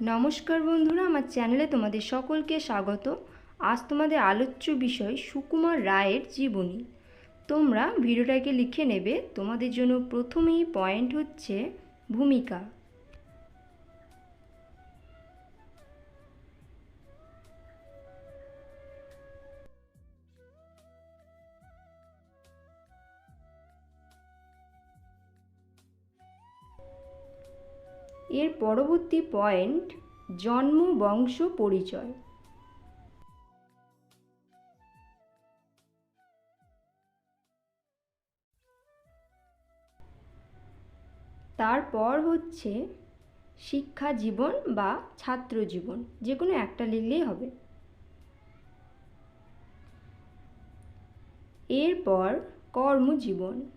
নমস্কার বন্ধুরা, আমার চ্যানেলে তোমাদের সকলকে স্বাগত। আজ তোমাদের আলোচ্য বিষয় সুকুমার রায়ের জীবনী। তোমরা ভিডিওটাকে লিখে নেবে। তোমাদের জন্য প্রথমেই পয়েন্ট হচ্ছে ভূমিকা। এর পরবর্তী পয়েন্ট জন্ম বংশ পরিচয়। তারপর হচ্ছে শিক্ষা জীবন বা ছাত্র জীবন, যে কোনো একটা লিখলেই হবে। এরপর কর্মজীবন।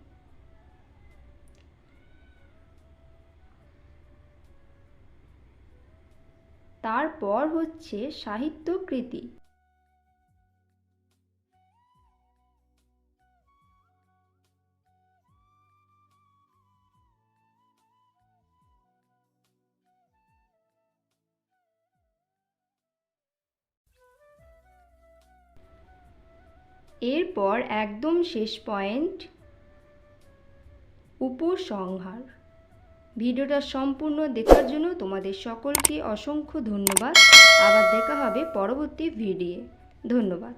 তারপর হচ্ছে সাহিত্য কৃতি এরপর একদম শেষ পয়েন্ট উপসংহার। ভিডিওটা সম্পূর্ণ দেখার জন্য তোমাদের সকলকে অসংখ্য ধন্যবাদ। আবার দেখা হবে পরবর্তী ভিডিও ধন্যবাদ।